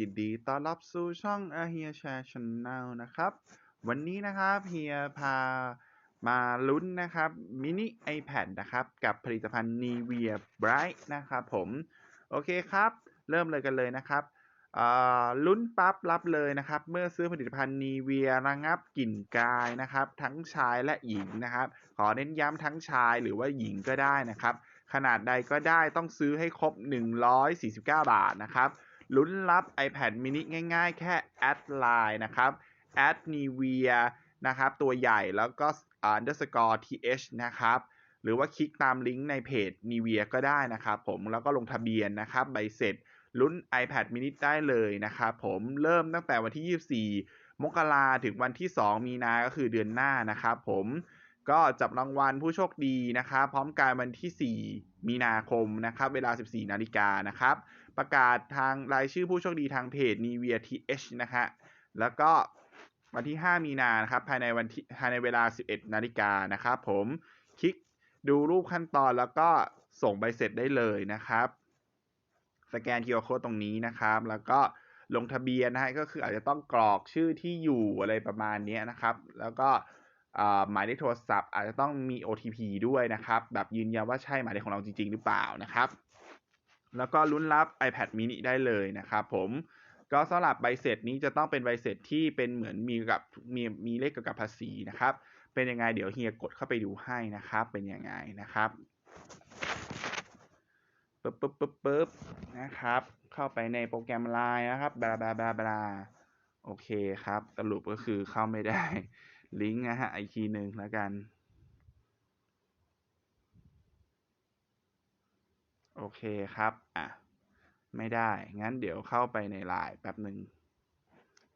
ยินดีต้อนรับสู่ช่องอาเฮียแชร์ช n แนลนะครับ วันนี้นะครับเฮียพามาลุ้นนะครับมินิ iPad นะครับ กับผลิตภัณฑ์ Nivea Bright นะครับผม โอเคครับ เริ่มเลยกันเลยนะครับลุ้นปั๊บรับเลยนะครับ เมื่อซื้อผลิตภัณฑ์ Nivea ระงับกลิ่นกายนะครับ ทั้งชายและหญิงนะครับ ขอเน้นย้ำทั้งชายหรือว่าหญิงก็ได้นะครับ ขนาดใดก็ได้ต้องซื้อให้ครบ 149 บาทนะครับ ลุ้นรับ iPad mini ง่ายๆ แค่แอดไลน์นะครับ at nivea นะครับ ตัวใหญ่แล้วก็ underscore th นะครับ หรือว่าคลิกตามลิงก์ในเพจ nivea ก็ได้นะครับผมแล้วก็ลงทะเบียนนะครับ ใบเสร็จลุ้น iPad mini ได้เลยนะครับผมเริ่มตั้งแต่วันที่ 24 มกราถึงวันที่ 2 มีนาก็คือเดือนหน้านะครับผม ก็จับรางวัลผู้โชคดีนะครับพร้อมการวันที่ 4 มีนาคมนะครับ เวลา 14 นาฬิกานะครับ ประกาศทางรายชื่อผู้โชคดีทางเพจ Nivea TH นะฮะแล้วก็วันที่ 5 มีนานะครับภายในวันที่ภายในเวลา 11 นาฬิกานะครับผมคลิกดูรูปขั้นตอนแล้วก็ส่งใบเสร็จได้เลยนะครับ สแกน QR Code ตรงนี้นะครับ แล้วก็ลงทะเบียนนะฮะก็คืออาจจะต้องกรอกชื่อที่อยู่อะไรประมาณนี้นะครับ แล้วก็ หมายเลขโทรศัพท์ อาจจะต้องมี OTP ด้วยนะครับ แบบยืนยันว่าใช่หมายเลขของเราจริง ๆ หรือเปล่านะครับ แล้วก็ลุ้นรับ iPad mini ได้เลยนะครับผมก็สำหรับใบเสร็จนี้จะต้องเป็นใบเสร็จที่เป็นเหมือนมีกับมีมีเลขเกี่ยวกับภาษีนะครับ เป็นยังไงเดี๋ยวเฮียกดเข้าไปดูให้นะครับ เป็นยังไงนะครับปึ๊บปึ๊บปึ๊บปึ๊บนะครับ เข้าไปในโปรแกรม Line นะครับบลาบลาบลาบลาโอเคครับ สรุปก็คือเข้าไม่ได้ ลิงก์นะฮะอีกทีหนึ่งแล้วกัน โอเคครับ อะ ไม่ได้ งั้นเดี๋ยวเข้าไปในไลน์แป๊บหนึ่ง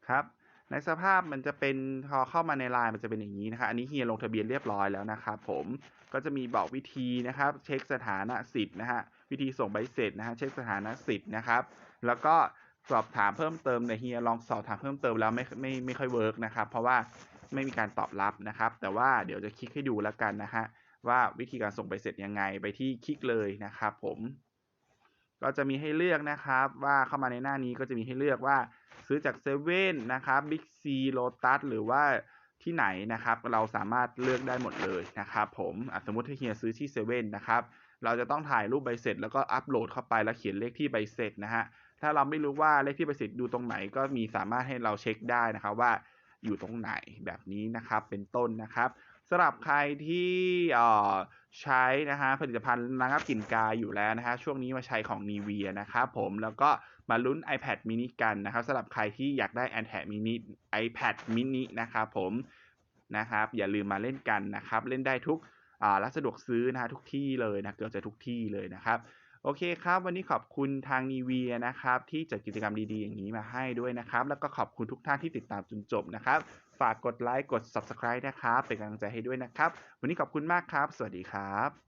ครับ ในสภาพมันจะเป็นพอเข้ามาในไลน์มันจะเป็นอย่างนี้นะครับอันนี้เฮียลงทะเบียนเรียบร้อยแล้วนะครับผมก็จะมีบอกวิธีนะครับ เช็คสถานะสิทธิ์นะฮะวิธีส่งใบเสร็จนะฮะเช็คสถานะสิทธิ์นะครับ แล้วก็สอบถามเพิ่มเติมในเฮียลองสอบถามเพิ่มเติมแล้วไม่ไม่ไม่ค่อยเวิร์กนะครับ เพราะว่า ไม่มีการตอบรับนะครับ แต่ว่าเดี๋ยวจะคลิกให้ดูแล้วกันนะฮะว่าวิธีการส่งใบเสร็จยังไงไปที่คลิกเลยนะครับ ผมก็จะมีให้เลือกนะครับว่าเข้ามาในหน้านี้ก็จะมีให้เลือกว่าซื้อจากเซเว่นนะครับบิ๊กซีโลตัสหรือว่าที่ไหนนะครับ เราสามารถเลือกได้หมดเลยนะครับผมสมมติถ้าเฮียซื้อที่เซเว่นนะครับเราจะต้องถ่ายรูปใบเสร็จ แล้วก็อัปโหลดเข้าไปแล้วเขียนเลขที่ใบเสร็จนะฮะถ้าเราไม่รู้ว่าเลขที่ใบเสร็จดูตรงไหนก็มีสามารถให้เราเช็คได้นะครับว่า อยู่ตรงไหนแบบนี้นะครับเป็นต้นนะครับสำหรับใครที่ใช้นะฮะผลิตภัณฑ์ระงับกลิ่นกายอยู่แล้วนะฮะช่วงนี้มาใช้ของ Nivea นะครับผมแล้วก็มาลุ้น iPad mini กันนะครับสำหรับใครที่อยากได้ iPad mini iPad mini นะครับผมนะครับอย่าลืมมาเล่นกันนะครับ เล่นได้ทุกร้านสะดวกซื้อนะฮะทุกที่เลยนะเกือบจะทุกที่เลยนะครับ โอเคครับ วันนี้ขอบคุณทางนีเวียนะครับ ที่จัดกิจกรรมดีๆอย่างนี้มาให้ด้วยนะครับ แล้วก็ขอบคุณทุกท่านที่ติดตามจนจบนะครับ ฝากกดไลค์กด Subscribe นะครับ เป็นกำลังใจให้ด้วยนะครับ วันนี้ขอบคุณมากครับ สวัสดีครับ